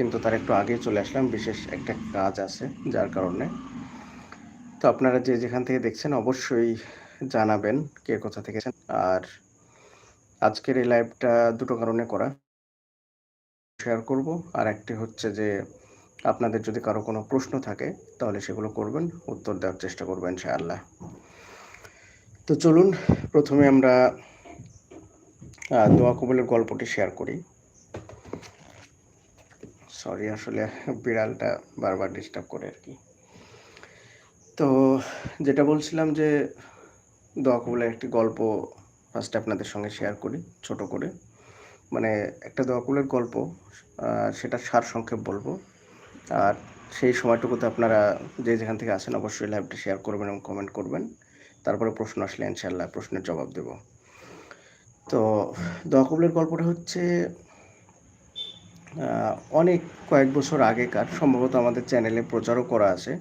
কিন্তু তার একটু আগে চলে আসলাম, বিশেষ একটা কাজ আছে যার কারণে। তো আপনারা যে যেখান থেকে দেখছেন অবশ্যই জানাবেন কে কোথা থেকে আর আজকের এই লাইভটা দুটো কারণে করা। শেয়ার করব, আর একটি হচ্ছে যে আপনাদের যদি কারও কোনো প্রশ্ন থাকে, তাহলে সেগুলো করবেন, উত্তর দেওয়ার চেষ্টা করবেন ইনশাআল্লাহ। তো চলুন, প্রথমে আমরা দোয়া কবুলের গল্পটি শেয়ার করি। সরি আসলে বিড়ালটা বারবার ডিস্টার্ব করে আর কি। তো যেটা বলছিলাম যে, দোয়া কবুলের একটি গল্প ফার্স্টে আপনাদের সঙ্গে শেয়ার করি, ছোট করে। মানে একটা দোয়া কবুলের গল্প সেটা সার সংক্ষেপ বলব। আর সেই সময়টুকুতে আপনারা যে যেখান থেকে আসেন অবশ্যই লাইভটা শেয়ার করবেন এবং কমেন্ট করবেন। তারপরে প্রশ্ন আসলে ইনশাল্লাহ প্রশ্নের জবাব দেব। তো দোয়া কবুলের গল্পটা হচ্ছে অনেক কয়েক বছর আগেকার, সম্ভবত আমাদের চ্যানেলে প্রচারও করা আছে।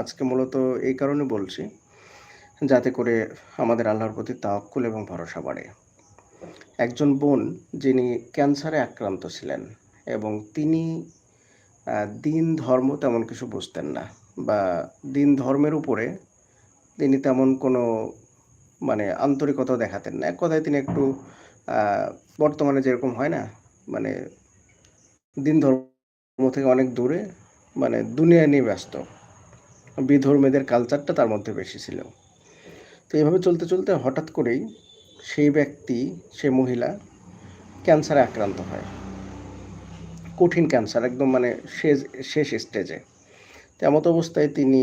আজকে মূলত এই কারণে বলছি, যাতে করে আমাদের আল্লাহর প্রতি তাওয়াক্কুল এবং ভরসা বাড়ে। একজন বোন যিনি ক্যান্সারে আক্রান্ত ছিলেন এবং তিনি দিন ধর্ম তেমন কিছু বুঝতেন না বা দিন ধর্মের উপরে তিনি তেমন কোনো মানে আন্তরিকতা দেখাতেন না। এক কথায় তিনি একটু বর্তমানে যেরকম হয় না মানে দিন ধর্ম থেকে অনেক দূরে মানে দুনিয়া নিয়ে ব্যস্ত। বিধর্মীদের কালচারটা তার মধ্যে বেশি ছিল। তো এইভাবে চলতে চলতে হঠাৎ করেই সেই ব্যক্তি, সে মহিলা ক্যান্সারে আক্রান্ত হয়। কঠিন ক্যান্সার একদম মানে শেষ শেষ স্টেজে তেমত অবস্থায় তিনি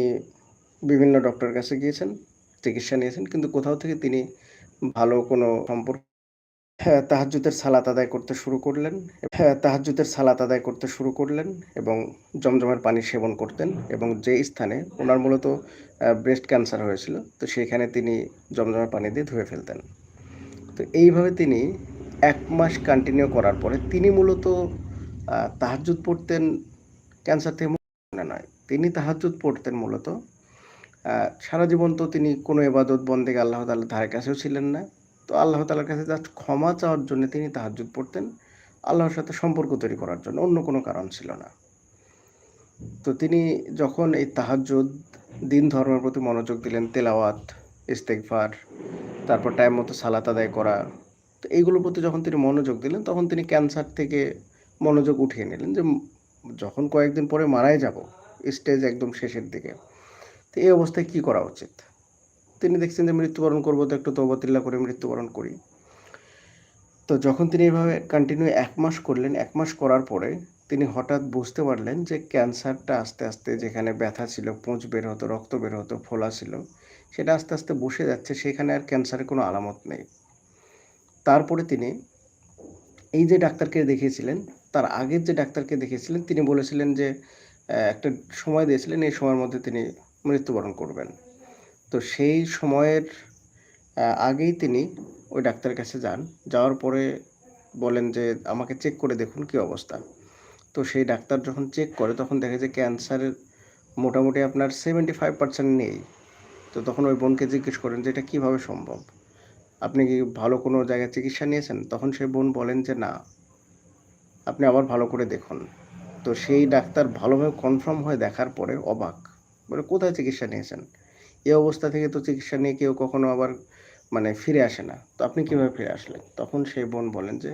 বিভিন্ন ডক্টরের কাছে গিয়েছেন, চিকিৎসা নিয়েছেন, কিন্তু কোথাও থেকে তিনি ভালো কোনো সম্পর্ক হ্যাঁ তাহাজ্জুদের সালাত আদায় করতে শুরু করলেন। হ্যাঁ তাহাজ্জুদের সালাত আদায় করতে শুরু করলেন এবং জমজমের পানি সেবন করতেন এবং যে স্থানে ওনার মূলত ব্রেস্ট ক্যান্সার হয়েছিল তো সেখানে তিনি জমজমের পানি দিয়ে ধুয়ে ফেলতেন। তো এইভাবে তিনি এক মাস কন্টিনিউ করার পরে তিনি মূলত আহ, তাহাজ্জুদ পড়তেন ক্যান্সার থেকে নয় তিনি তাহাজ্জুদ পড়তেন মূলত সারা জীবন তো তিনি কোনো এবাদত বন্দেগে আল্লাহ তাল্লাহ ধারে কাছেও ছিলেন না। তো আল্লাহ তালার কাছে জাস্ট ক্ষমা চাওয়ার জন্য তিনি তাহাজ্জুদ পড়তেন। আল্লাহর সাথে সম্পর্ক তৈরি করার জন্য, অন্য কোনো কারণ ছিল না। তো তিনি যখন এই তাহাজ্জুদ, দিন ধর্মের প্রতি মনোযোগ দিলেন, তেলাওয়াত, ইস্তেগফার, তারপর টাইম মতো সালাত আদায় করা, তো এইগুলোর প্রতি যখন তিনি মনোযোগ দিলেন, তখন তিনি ক্যান্সার থেকে মনোযোগ উঠিয়ে নিলেন যে, যখন কয়েকদিন পরে মারাই যাব স্টেজ একদম শেষের দিকে, তো এই অবস্থায় কি করা উচিত? তিনি দেখছেন যে মৃত্যুবরণ করব, তো একটু তবতিল্লা করে মৃত্যুবরণ করি। তো যখন তিনি এভাবে কন্টিনিউ এক মাস করলেন, এক মাস করার পরে তিনি হঠাৎ বুঝতে পারলেন যে ক্যান্সারটা আস্তে আস্তে যেখানে ব্যথা ছিল, পুঁজ বের হতো, রক্ত বের হতো, ফোলা ছিল, সেটা আস্তে আস্তে বসে যাচ্ছে, সেখানে আর ক্যান্সারের কোনো আলামত নেই। তারপরে তিনি এই যে ডাক্তারকে দেখিয়েছিলেন, তার আগের যে ডাক্তারকে দেখিয়েছিলেন, তিনি বলেছিলেন যে একটা সময় দিয়েছিলেন, এই সময়ের মধ্যে তিনি মৃত্যুবরণ করবেন। তো সেই সময়ের আগেই তিনি ওই ডাক্তারের কাছে যান। যাওয়ার পরে বলেন যে, আমাকে চেক করে দেখুন কি অবস্থা। তো সেই ডাক্তার যখন চেক করে, তখন দেখে যে ক্যান্সারের মোটামুটি আপনার সেভেন্টি ফাইভ পার্সেন্ট নেই। তো তখন ওই বোনকে জিজ্ঞেস করেন যে, এটা কীভাবে সম্ভব? আপনি কি ভালো কোনো জায়গায় চিকিৎসা নিয়েছেন? তখন সেই বোন বলেন যে, না, আপনি আবার ভালো করে দেখুন। তো সেই ডাক্তার ভালোভাবে কনফার্ম হয়ে দেখার পরে অবাক। বলে, কোথায় চিকিৎসা নিয়েছেন? এই অবস্থা থেকে তো চিকিৎসা নিয়ে কেউ কখনো আবার মানে ফিরে আসে না। তো আপনি কীভাবে ফিরে আসলেন? তখন সেই বোন বলেন যে,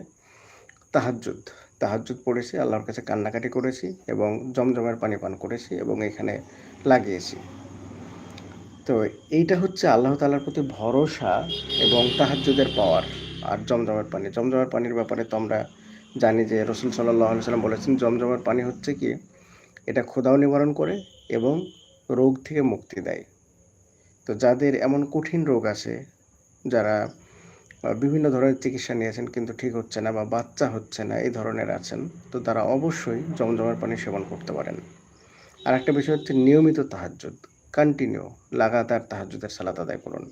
তাহাজ্জুদ তাহাজ্জুদ পড়েছি, আল্লাহর কাছে কান্নাকাটি করেছি এবং জমজমের পানি পান করেছি এবং এখানে লাগিয়েছি। তো এইটা হচ্ছে আল্লাহ তাআলার প্রতি ভরসা এবং তাহাজ্জুদের পাওয়ার আর জমজমের পানি। জমজমের পানির ব্যাপারে তো আমরা জানি যে রসুল সাল্লাহ সাল্লাম বলেছেন, জমজমের পানি হচ্ছে কি? এটা ক্ষুধাও নিবারণ করে এবং রোগ থেকে মুক্তি দেয়। তো যাদের এমন কঠিন রোগ আছে, যারা বিভিন্ন ধরনের চিকিৎসা নিয়েছেন কিন্তু ঠিক হচ্ছে না বা বাচ্চা হচ্ছে না, এই ধরনের আছেন, তো তারা অবশ্যই জমজমার পানি সেবন করতে পারেন। আর একটা বিষয় হচ্ছে নিয়মিত তাহাজ্জুদ কন্টিনিউ লাগাতার তাহাজ্জুদের সালাত আদায় করুন।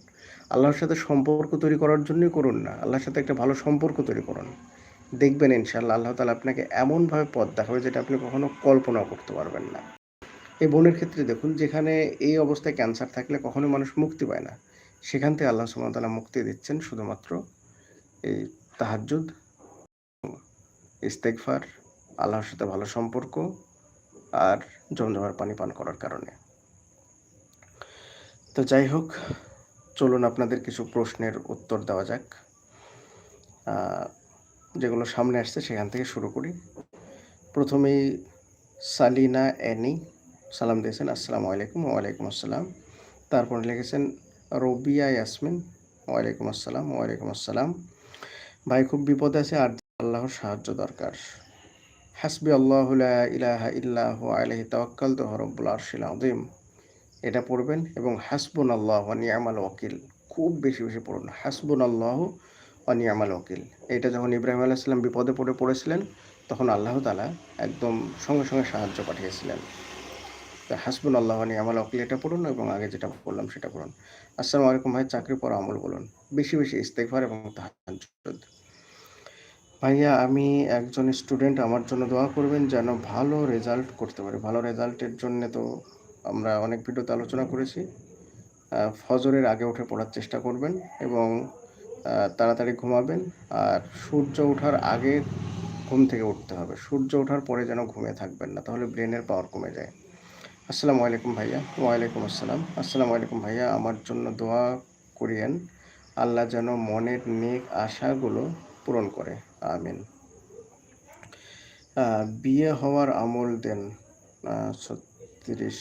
আল্লাহর সাথে সম্পর্ক তৈরি করার জন্যই করুন না, আল্লাহর সাথে একটা ভালো সম্পর্ক তৈরি করুন। দেখবেন ইনশাআল্লাহ, আল্লাহ তালা আপনাকে এমনভাবে পথ দেখাবে যেটা আপনি কখনো কল্পনাও করতে পারবেন না। এই বোনের ক্ষেত্রে দেখুন, যেখানে এই অবস্থায় ক্যান্সার থাকলে কখনো মানুষ মুক্তি পায় না। সেখান থেকে আল্লাহ সুমতালা মুক্তি দিচ্ছেন শুধুমাত্র এই তাহাজ্জুদ ইস্তেকফার আল্লাহর সাথে ভালো সম্পর্ক আর জমজমার পানি পান করার কারণে। তো যাই হোক, চলুন আপনাদের কিছু প্রশ্নের উত্তর দেওয়া যাক। যেগুলো সামনে আসছে সেখান থেকে শুরু করি। প্রথমেই সালিনা অ্যানি সালাম দিয়েছেন, আসসালামু আলাইকুম, ওয়ালাইকুম আসসালাম। তারপরে লিখেছেন, রবিয়া ইয়াসমিন, ওয়ালাইকুম আসসালাম ওয়ালাইকুম আসসালাম। ভাই, খুব বিপদ আছে, আর আল্লাহর সাহায্য দরকার। হাসবি আল্লাহ ইলাহা ইল্লাহ আলহি তাওয়াক্কাল তো হরবুল আরশিল আদিম এটা পড়বেন, এবং হাসবুন আল্লাহ নিয়ামাল ওয়াকিল। খুব বেশি বেশি পড়ুন হাসবুন আল্লাহ নিয়ামাল ওয়াকিল। এটা যখন ইব্রাহিম আলাইসাল্লাম বিপদে পড়ে, পড়েছিলেন, তখন আল্লাহ তালা একদম সঙ্গে সঙ্গে সাহায্য পাঠিয়েছিলেন। তো হাসবুন আল্লাহ নিয়ামাল ওয়াকিল, এটা পড়ুন এবং আগে যেটা বললাম সেটা পড়ুন। আসসালামু আলাইকুম ভাই চাকরি পর আমল বলুন। বেশি বেশি ইস্তেকভার এবং তাহাজ্জুদ। ভাইয়া, আমি একজন স্টুডেন্ট, আমার জন্য দোয়া করবেন যেন ভালো রেজাল্ট করতে পারে। ভালো রেজাল্টের জন্য তো আমরা অনেক ভিডিওতে আলোচনা করেছি। ফজরের আগে উঠে পড়ার চেষ্টা করবেন এবং তাড়াতাড়ি ঘুমাবেন। আর সূর্য ওঠার আগে ঘুম থেকে উঠতে হবে। সূর্য ওঠার পরে যেন ঘুমিয়ে থাকবেন না, তাহলে ব্রেনের পাওয়ার কমে যায়। আসসালামু আলাইকুম ভাইয়া। ওয়ালাইকুম আসসালাম। আসসালামু আলাইকুম ভাইয়া, আমার জন্য দোয়া করিয়েন। আল্লাহ যেন মনের নেক আশাগুলো পূরণ করে। আমিন। বিয়ে হওয়ার আমল দেন। ছত্রিশ।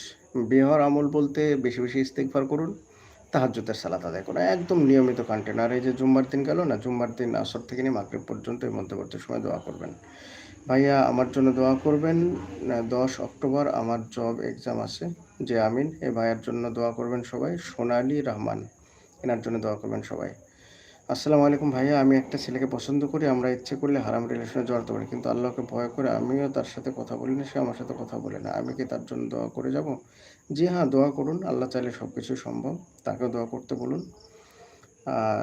বিয়ে হওয়ার আমল বলতে বেশি বেশি ইস্তেকবার করুন তাহাজ্যতের সালাত আদায় করা একদম নিয়মিত কন্টেন্ট আর এই যে জুম্বার দিন গেল না জুম্বার দিন আসর থেকে নিয়ে মাগরীব পর্যন্ত এই মধ্যবর্তী সময় দোয়া করবেন। ভাইয়া, আমার জন্য দোয়া করবেন। দশ অক্টোবর আমার জব এক্সাম আছে। যে আমিন, এ ভাইয়ার জন্য দোয়া করবেন সবাই। সোনালি রহমান, এনার জন্য দোয়া করবেন সবাই। আসসালামু আলাইকুম ভাইয়া, আমি একটা ছেলেকে পছন্দ করি, আমরা ইচ্ছে করলে হারাম রিলেশনে জড়াতে পারি। কিন্তু আল্লাহকে ভয় করে আমিও তার সাথে কথা বলি না, সে আমার সাথে কথা বলে না। আমি কি তার জন্য দোয়া করে যাব? জি হ্যাঁ দোয়া করুন। আল্লাহ চাইলে সব কিছু সম্ভব। তাকেও দোয়া করতে বলুন। আর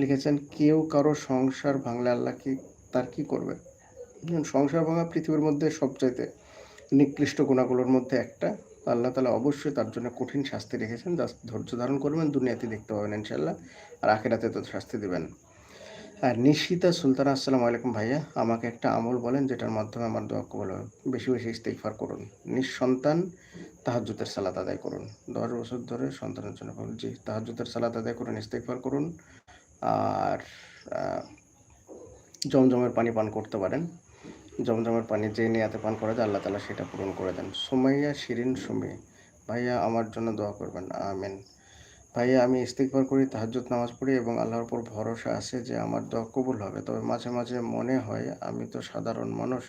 লিখেছেন, কেউ কারও সংসার ভাঙলে আল্লাহ কি, তার কি করবে? সংসার ভাঙা পৃথিবীর মধ্যে সবচাইতে নিকৃষ্ট গুণাগুলোর মধ্যে একটা। আল্লাহ তালা অবশ্যই তার জন্য কঠিন শাস্তি রেখেছেন। যা ধৈর্য ধারণ করবেন, দুনিয়াতে দেখতে পাবেন ইনশাল্লাহ আর আখেরাতে তো শাস্তি দেবেন। আর নিশিতা সুলতান, আসসালামু আলাইকুম ভাইয়া, আমাকে একটা আমল বলেন, যেটার মাধ্যমে আমার দোয়া কবল হবে। বেশি বেশি ইস্তেকফার করুন। নিঃসন্তান তাহাজুতের সালাত আদায় করুন। দশ বছর ধরে সন্তানের জন্য জি তাহাজুতের সালাত আদায় করুন ইস্তেকফার করুন। আর জমজমের পানি পান করতে পারেন। জমজমের পানি যে নিয়াতে পান করা যায় আল্লাহ তালা সেটা পূরণ করে দেন। সুমাইয়া, শিরিন, সুমি, ভাইয়া আমার জন্য দোয়া করবেন। আমেন। ভাইয়া, আমি ইস্তিকবার করি তাহাজুত নামাজ পড়ি এবং আল্লাহর উপর ভরসা আছে যে আমার দোয়া কবুল হবে। তবে মাঝে মাঝে মনে হয় আমি তো সাধারণ মানুষ,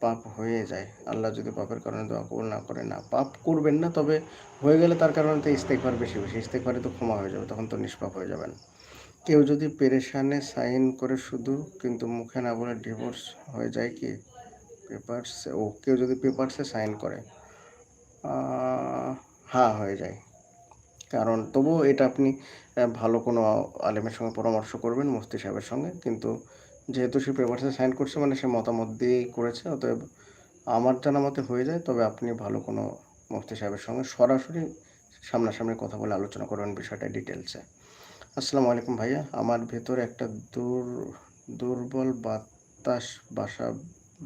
পাপ হয়ে যায়। আল্লাহ যদি পাপের কারণে দোয়া কবুল না করে, না পাপ করবেন না, তবে হয়ে গেলে তার কারণে তো ইস্তেকবার বেশি বেশি। ইস্তেকবারে তো ক্ষমা হয়ে যাবে, তখন তো নিষ্পাপ হয়ে যাবেন। কেউ যদি পেরেশানে সাইন করে শুধু, কিন্তু মুখে না বলে ডিভোর্স হয়ে যায় কি? পেপারসে, ও কেউ যদি পেপারসে সাইন করে হ্যাঁ হয়ে যায়। কারণ তবুও এটা আপনি ভালো কোনো আলেমের সঙ্গে পরামর্শ করবেন মুফতি সাহেবের সঙ্গে, কিন্তু যেহেতু সে পেপারসে সাইন করছে মানে সে মতামত দিয়েই করেছে, অতএব আমার জানা মতে হয়ে যায়, তবে আপনি ভালো কোনো মুফতি সাহেবের সঙ্গে সরাসরি সামনাসামনি কথা বলে আলোচনা করবেন বিষয়টা ডিটেলসে আসসালামু আলাইকুম ভাইয়া। আমার ভেতরে একটা দূর, দুর্বল বাতাস বাসা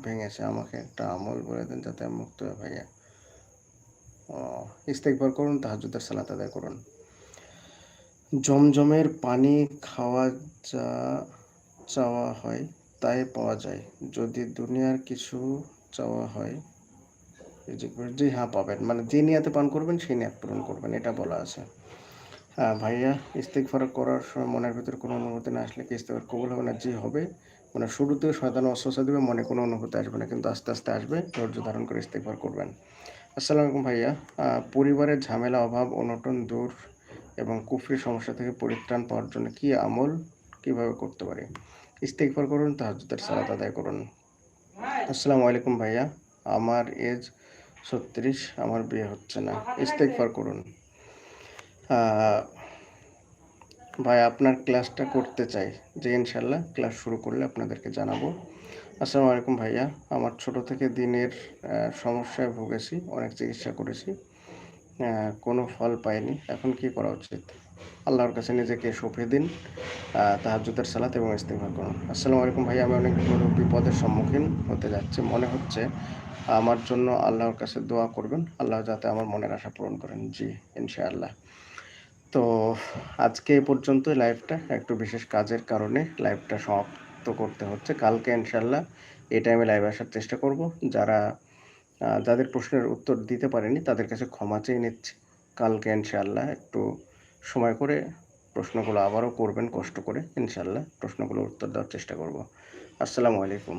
ভেঙেছে। আমাকে একটা আমল বলে দেন যাতে আমি মুক্ত হয়ে ভাইয়া। ইস্তেকবার করুন তাহাজুদের সালাত আদায় করুন। জমজমের পানি খাওয়া যা চাওয়া হয়, তাই পাওয়া যায়। যদি দুনিয়ার কিছু চাওয়া হয় জি হ্যাঁ পাবেন। মানে যে নিয়াতে পান করবেন, সেই নিয়াত পূরণ করবেন, এটা বলা আছে। ভাইয়া ইস্তেকফার করার সময় মনের ভিতরে কোনো অনুভূতি না আসলে কি ইস্তেকফার কবুল হবে না? যে হবে। মানে শুরুতে শয়তান অস্বস্থা দেবে, মনে কোনো অনুভূতি আসবে না, কিন্তু আস্তে আস্তে আসবে। ধৈর্য ধারণ করে ইস্তেকফার করবেন। আসসালামু আলাইকুম ভাইয়া। পরিবারের ঝামেলা, অভাব, অনটন, দূর এবং কুফরি সমস্যা থেকে পরিত্রাণ পাওয়ার জন্য কি আমল কীভাবে করতে পারি? ইস্তেকফার করুন তাহাজুদের সালাত আদায় করুন। আসসালামু আলাইকুম ভাইয়া। আমার এজ ছত্রিশ, আমার বিয়ে হচ্ছে না। ইস্তেকফার করুন। ভাই, আপনার ক্লাসটা করতে চাই। যে ইনশাল্লাহ ক্লাস শুরু করলে আপনাদেরকে জানাব। আসসালামু আলাইকুম ভাইয়া। আমার ছোট থেকে দিনের সমস্যায় ভুগেছি, অনেক চিকিৎসা করেছি। কোনো ফল পাইনি। এখন কি করা উচিত? আল্লাহর কাছে নিজেকে সঁপে দিন তাহাজুদের সালাত এবং ইস্তেফার করুন। আসসালামু আলাইকুম ভাই আমি অনেক বড় বিপদের সম্মুখীন হতে যাচ্ছি। মনে হচ্ছে আমার জন্য আল্লাহর কাছে দোয়া করবেন। আল্লাহ যাতে আমার মনের আশা পূরণ করেন। জি, ইনশাআল্লাহ। তো আজকে এ পর্যন্তই লাইভটা একটু বিশেষ কাজের কারণে লাইভটা সমাপ্ত করতে হচ্ছে। কালকে ইনশাল্লাহ এই টাইমে লাইভ আসার চেষ্টা করব। যারা যাদের প্রশ্নের উত্তর দিতে পারেনি, তাদের কাছে ক্ষমা চেয়ে নিচ্ছি। কালকে ইনশাল্লাহ একটু সময় করে প্রশ্নগুলো আবারও করবেন, কষ্ট করে ইনশাল্লাহ প্রশ্নগুলোর উত্তর দেওয়ার চেষ্টা করব। আসসালামু আলাইকুম।